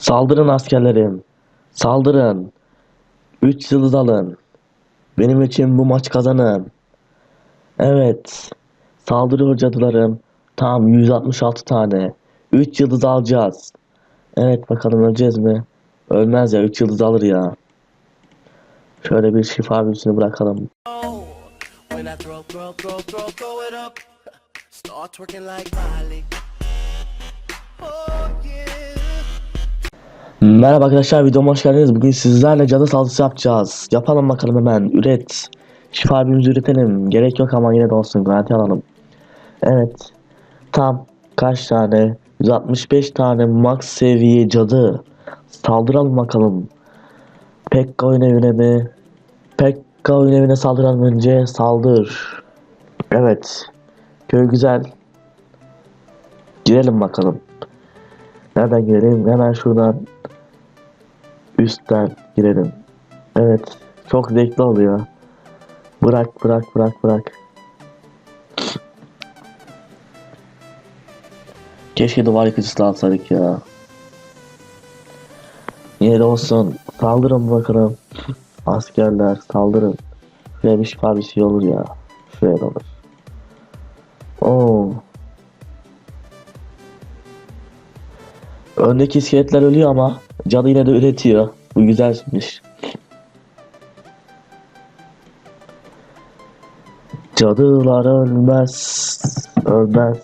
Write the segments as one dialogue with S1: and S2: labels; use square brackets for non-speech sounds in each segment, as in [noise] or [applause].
S1: Saldırın askerlerim. Saldırın. 3 yıldız alın. Benim için bu maç kazanın. Evet. Saldırıyor cadılarım. Tam 166 tane. 3 yıldız alacağız. Evet bakalım öleceğiz mi? Ölmez ya 3 yıldız alır ya. Şöyle bir şifa büyüsünü bırakalım. Merhaba arkadaşlar videoma hoş geldiniz. Bugün sizlerle cadı saldırısı yapacağız. Yapalım bakalım hemen. Üret. Şifa büyümüzü üretelim. Gerek yok ama yine de olsun. Garanti alalım. Evet. Tam kaç tane? 165 tane max seviye cadı. Saldıralım bakalım. Pekka oyun evine mi? Pekka oyun evine saldıralım önce. Saldır. Evet. Köy güzel. Girelim bakalım. Nereden girelim? Hemen şuradan üstten girelim. Evet. Çok zevkli oluyor. Bırak bırak bırak bırak. Keşke duvar yıkıcısı da alsaydık ya. Yine de olsun. Saldırın bakalım. Askerler saldırın. Şuraya bir şifa bir şey olur ya. Da olur. Oo. Öndeki iskeletler ölüyor ama cadı yine de üretiyor. Bu güzelmiş. Cadılar ölmez. Ölmez.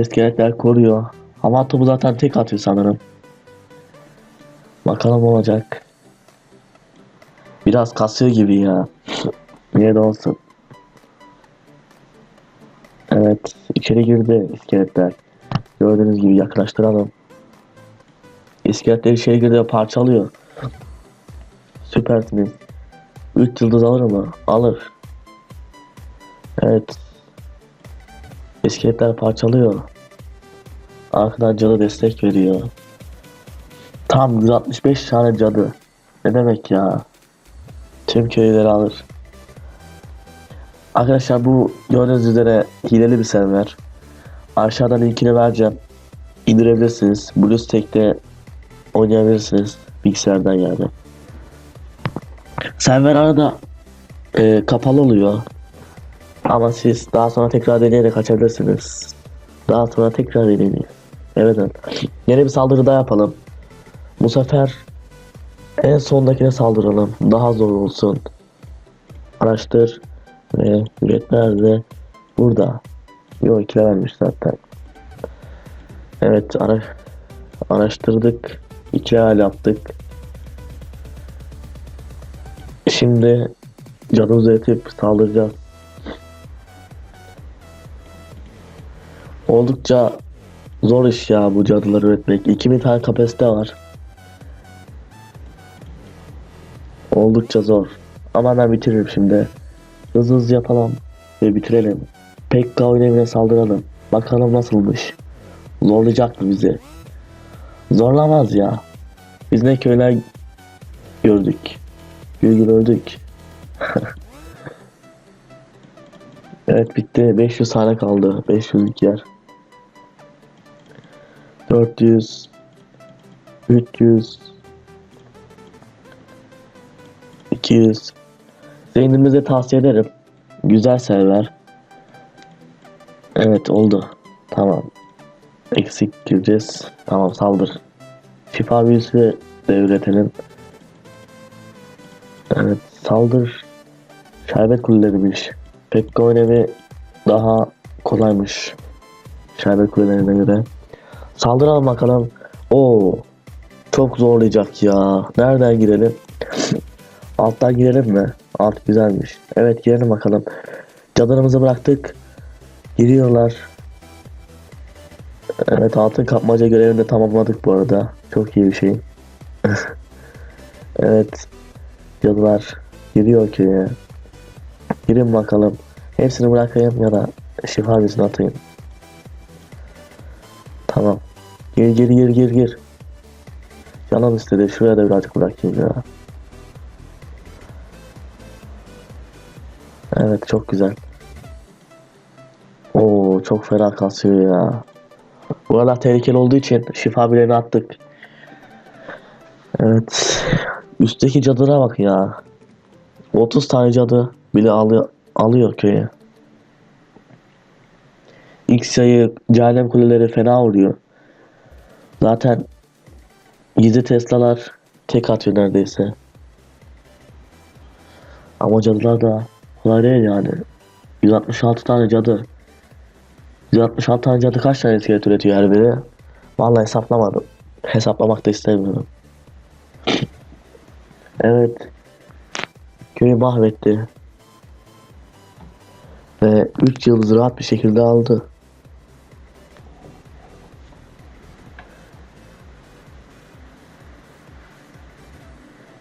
S1: İskeletler koruyor. Hava topu zaten tek atıyor sanırım. Bakalım olacak. Biraz kasıyor gibi ya. Niye de olsun. Evet. içeri girdi iskeletler. Gördüğünüz gibi yaklaştıralım. İskeletleri girdi ve parçalıyor. Süpersiniz. 3 yıldız alır mı? Alır. Evet. İskeletler parçalıyor. Arkadan cadı destek veriyor. Tam 165 tane cadı. Ne demek ya? Tüm köyleri alır. Arkadaşlar bu gördüğünüz üzere hileli bir server. Aşağıdan linkini vereceğim. İndirebilirsiniz. BlueStack'te oynayabilirsiniz. Bilgisayardan yani. Server arada e, kapalı oluyor. Ama siz daha sonra tekrar deneyerek açabilirsiniz. Daha sonra tekrar deneyin. Evet. Yeni bir saldırı daha yapalım. Bu sefer en sondakine saldıralım. Daha zor olsun. Araştır ve üret nerede? Burada. Yok ikile vermiş zaten. Evet ara araştırdık. İki hal yaptık. Şimdi canımızı yetip saldıracağız. Oldukça zor iş ya bu cadıları üretmek. 2000 tane kapasite var. Oldukça zor. Ama ben bitiririm şimdi. Hızlı hızlı yapalım ve bitirelim. Pekka oyun evine saldıralım. Bakalım nasılmış. Zorlayacak mı bizi? Zorlamaz ya. Biz ne köyler gördük. Gül gördük. [laughs] evet bitti. 500 tane kaldı. 500 yer. 400 300 200 Zeynimize tavsiye ederim. Güzel server. Evet oldu. Tamam. Eksik gireceğiz. Tamam saldır. Şifa büyüsü de üretelim. Evet saldır. Şerbet kuleleriymiş. Pekka oynavi daha kolaymış. Şerbet kulelerine göre. Saldıralım bakalım. Oo. Çok zorlayacak ya. Nereden girelim? [laughs] Alttan girelim mi? Alt güzelmiş. Evet girelim bakalım. Cadırımızı bıraktık. Giriyorlar. Evet altın kapmaca görevini de tamamladık bu arada. Çok iyi bir şey. [laughs] evet. Cadılar giriyor köye. Girin bakalım. Hepsini bırakayım ya da şifa büyüsünü atayım. Tamam. Gir gir gir gir gir. Canım istedi. Şuraya da birazcık bırakayım ya. Evet çok güzel. Oo çok fena kasıyor ya. Bu arada tehlikeli olduğu için şifa bileğini attık. Evet. Üstteki cadılara bak ya. 30 tane cadı bile alıyor, alıyor köye. X sayı cehennem kuleleri fena vuruyor. Zaten gizli Tesla'lar tek atıyor neredeyse. Ama cadılar da kolay değil yani. 166 tane cadı. 166 tane cadı kaç tane iskelet üretiyor her biri? Vallahi hesaplamadım. Hesaplamak da istemiyorum. [laughs] evet. Köyü mahvetti. Ve 3 yıldız rahat bir şekilde aldı.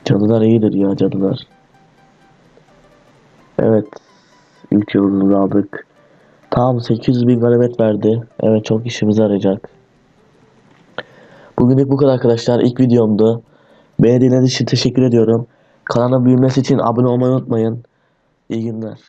S1: Cadılar iyidir ya cadılar. Evet. 3 yıldız aldık. Tam 800 bin ganimet verdi. Evet çok işimize yarayacak. Bugünlük bu kadar arkadaşlar. İlk videomdu. Beni dinlediğiniz için teşekkür ediyorum. Kanalın büyümesi için abone olmayı unutmayın. İyi günler.